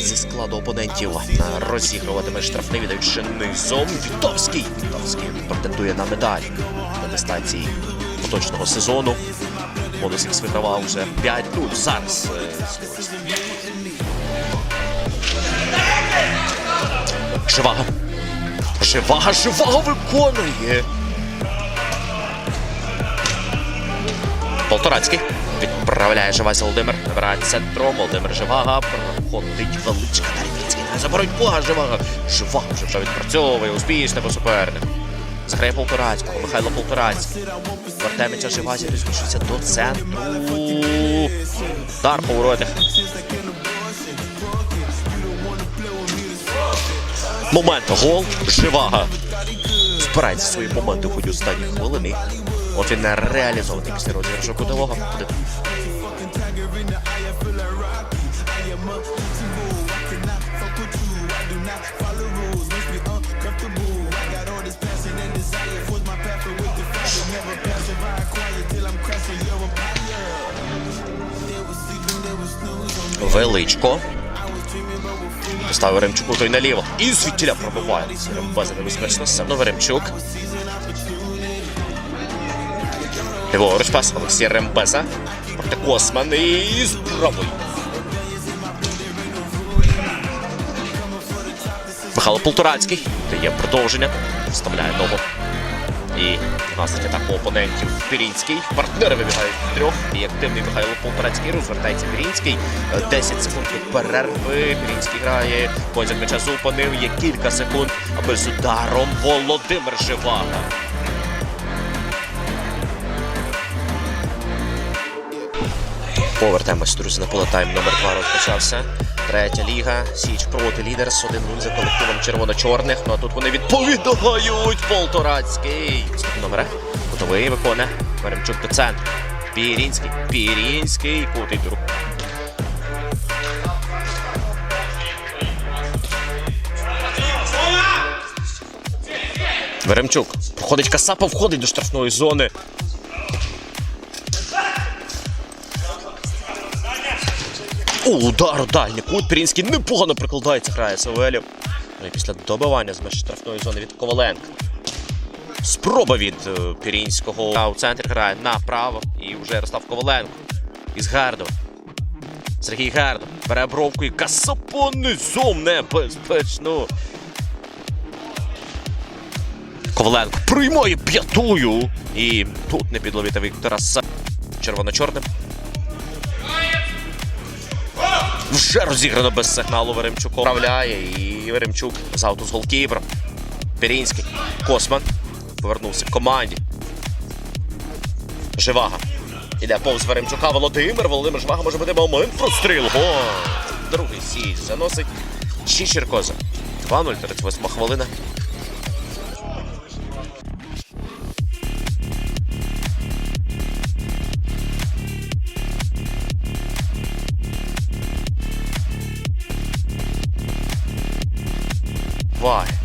Зі складу опонентів розігруватиме штрафний віддаючи низом. Вітовський Вітовський претендує на медаль на дистанції поточного сезону. Бонусікс вигравав вже 5 тут. Зараз. Е, Живага. Живага, живага виконує. Полторацький. Відправляє Живась Володимир. Набирає центром. Володимир Живага. Проходить величка. Не забороть Бога Живага. Живага вже вже відпрацьовує. Успішно по супернику. Заграє Полторацького. Михайло Полторацький. Вартемича Живазі розміщується до центру. Удар по воротах. Момент гол. Живага. Збирається свої моменти хоч останні хвилини. От він реалізований після розіграшу кутового. Величко. Поставив Ремчуку той наліво. І звідтіля пробиває. Рембеза небезпечно. Одно Ремчук. Ліворуч пас Олексія Рембеза. Проти Косман і правої. Михайло Полторацький. Дає продовження. Вставляє ногу. І насить атаку опонентів Пірінський. Партнери вибігають трьох. І активний Михайло Полторацький розвертається Пірінський. Е, 10 секунд від перерви. Пірінський грає. Козяк м'яча зупинив. Є кілька секунд, аби з ударом Володимир Живага. Повертаємось, друзі, на поле тайм номер 2 розпочався. Третя ліга. Січ проти Лідерс. 1-0 за колективом червоно-чорних. Ну а тут вони відповідають. Полторацький. Наступний номер. Готовий виконує. Веремчук до центру. Пірінський. Пірінський. Кутий друг. Веремчук. Проходить Касапа, входить до штрафної зони. Удар у дальній кут. Пірінський непогано прикладається, грає Савелів. Ну і після добивання з межі штрафної зони від Коваленка. Спроба від е, Пірінського. А у центрі грає направо. І вже Ярослав Коваленко. Із Гардова. Сергій Гардов. Бере бровку і Касапо низом небезпечно. Коваленко приймає п'ятую. І тут не підловити Віктора Са. Червоно-чорним. Вже розіграно без сигналу Веремчуку. Вправляє і Веремчук з ауту з голкіпером. Пірінський. Косман. Повернувся в команді. Живага. Іде повз Веремчука Володимир. Володимир Живага може бути момент простріл. О, другий січ заносить. Щічеркоза. 2-0, 38 хвилина. why.